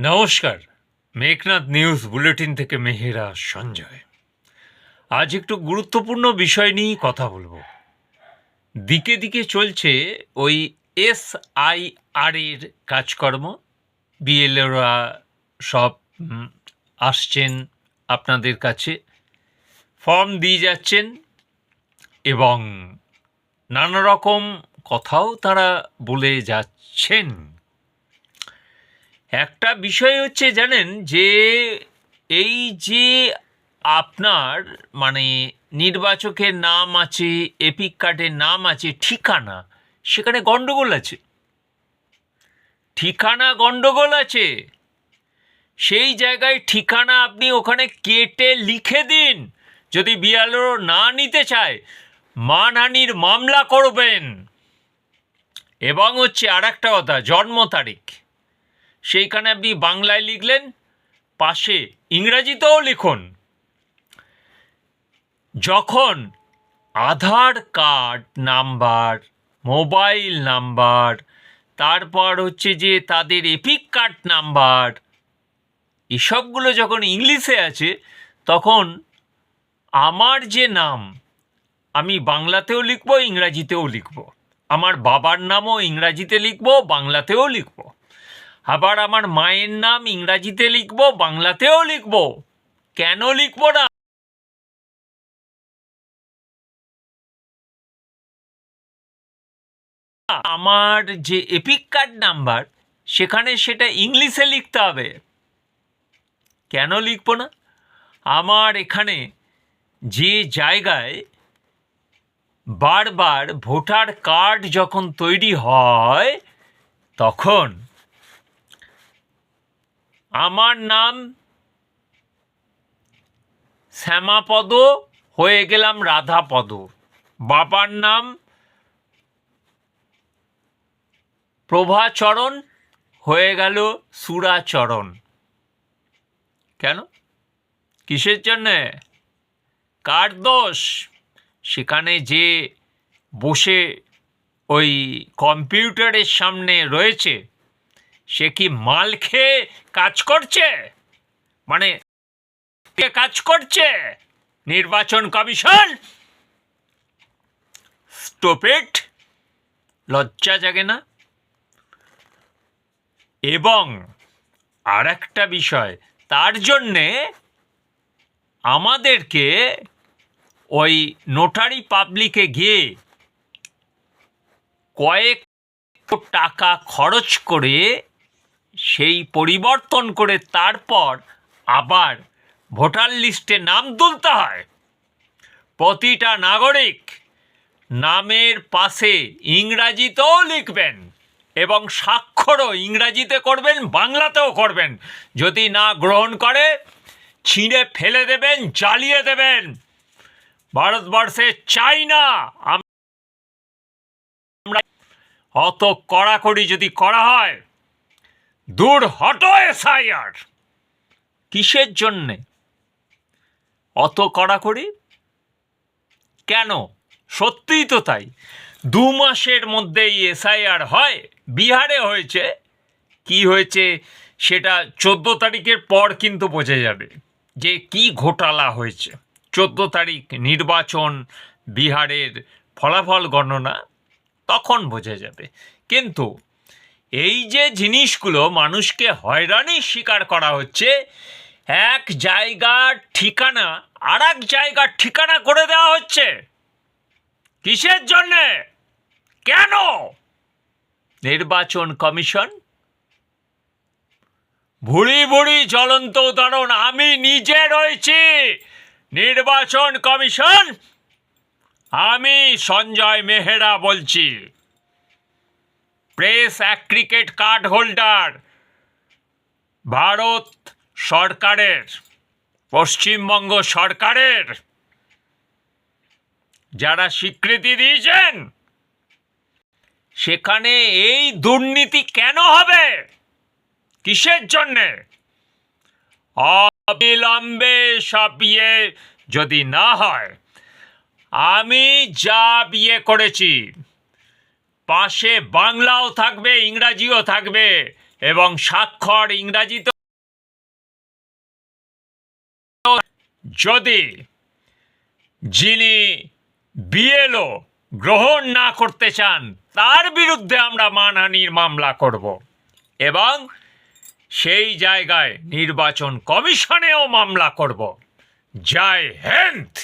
নমস্কার। Meghnad news bulletin থেকে মেহেরা সঞ্জয়। আজ একটু গুরুত্বপূর্ণ বিষয় নিয়েই কথা বলব। দিকে দিকে চলছে ওই এস আই আর এর কাজকর্ম। বিএলওরা সব আসছেন আপনাদের কাছে। ফর্ম দিয়ে যাচ্ছেন এবং নানা রকম কথাও তারা বলে যাচ্ছেন। একটা বিষয় হচ্ছে জানেন যে এই যে আপনার মানে নির্বাচকের নাম আছে, এপিক কার্ডের নাম আছে, ঠিকানা, সেখানে গন্ডগোল আছে। ঠিকানা গন্ডগোল আছে। সেই জায়গায় ঠিকানা আপনি ওখানে কেটে লিখে দিন। যদি বিয়ালো না নিতে চায়, মানহানির মামলা করবেন। এবং হচ্ছে আর একটা কথা, জন্ম তারিখ। সেইখানে আপনি বাংলায় লিখলেন, পাশে ইংরাজিতেও লিখুন। যখন Aadhaar card number, mobile number, তারপর হচ্ছে যে তাদের এপিক কার্ড নাম্বার, এসবগুলো যখন ইংলিশে আছে, তখন আমার যে নাম, আমি বাংলাতেও লিখব, ইংরাজিতেও লিখব। আমার বাবার নামও ইংরাজিতে লিখব, বাংলাতেও লিখব। আবার আমার মায়ের নাম ইংরাজিতে লিখব, বাংলাতেও লিখব। কেন লিখব না? আমার যে এপিক কার্ড নাম্বার, সেখানে সেটা ইংলিশে লিখতে হবে। কেন লিখব না? আমার এখানে যে জায়গায় বারবার ভোটার কার্ড যখন তৈরি হয়, তখন আমার নাম শ্যামাপদ, হয়ে গেলাম রাধাপদ। বাবার নাম প্রভাচরণ, হয়ে গেল সুরাচরণ। কেন? কিসের জন্যে? কার দোষ? সেখানে যে বসে ওই কম্পিউটারের সামনে রয়েছে সে কি মাল খেয়ে কাজ করছে? মানে কাজ করছে? নির্বাচন কমিশন? স্টোপেট লজ্জা জাগে না? এবং আর একটা বিষয়, তার জন্যে আমাদেরকে ওই নোটারি পাবলিকে গিয়ে কয়েক টাকা খরচ করে সেই পরিবর্তন করে তারপর আবার ভোটার লিস্টে নাম তুলতে হয়। প্রতিটা নাগরিক নামের পাশে ইংরাজিতেও লিখবেন এবং স্বাক্ষরও ইংরাজিতে করবেন, বাংলাতেও করবেন। যদি না গ্রহণ করে, ছিঁড়ে ফেলে দেবেন, জ্বালিয়ে দেবেন। ভারতবর্ষে চাই না আমরা অত কড়াকড়ি যদি করা হয় দূর হটো এসআইআর। কিসের জন্যে? অত কড়াকড়ি? কেন? সত্যিই তো তাই। দু মাসের মধ্যেই এসআইআর হয়, বিহারে হয়েছে। কি হয়েছে সেটা চোদ্দ তারিখের পর কিন্তু বোঝা যাবে যে কি ঘোটালা হয়েছে। চোদ্দ তারিখ নির্বাচন, বিহারের ফলাফল গণনা, তখন বোঝা যাবে। কিন্তু এই যে জিনিসগুলো মানুষকে হয়রানির শিকার করা হচ্ছে, এক জায়গার ঠিকানা আর এক জায়গার ঠিকানা করে দেওয়া হচ্ছে। কিসের জন্যে? কেন? নির্বাচন কমিশন? ভুড়ি ভুড়ি জ্বলন্ত উদাহরণ, আমি নিজে রয়েছি। নির্বাচন কমিশন, আমি সঞ্জয় মেহেরা বলছি। প্রেস অ্যাক্রিকেট কার্ড হোল্ডার। ভারত সরকারের, পশ্চিমবঙ্গ সরকারের যারা স্বীকৃতি দিয়েছেন, সেখানে এই দুর্নীতি কেন হবে? কিসের জন্যে? অবিলম্বে সব ইয়ে যদি না হয়, আমি যা বিয়ে করেছি পাশে বাংলাও থাকবে, ইংরাজিও থাকবে এবং স্বাক্ষর ইংরাজিতে যদি যিনি বিএলও গ্রহণ না করতে চান, তার বিরুদ্ধে আমরা মানহানির মামলা করব এবং সেই জায়গায় নির্বাচন কমিশনেও মামলা করব। জয় হিন্দ!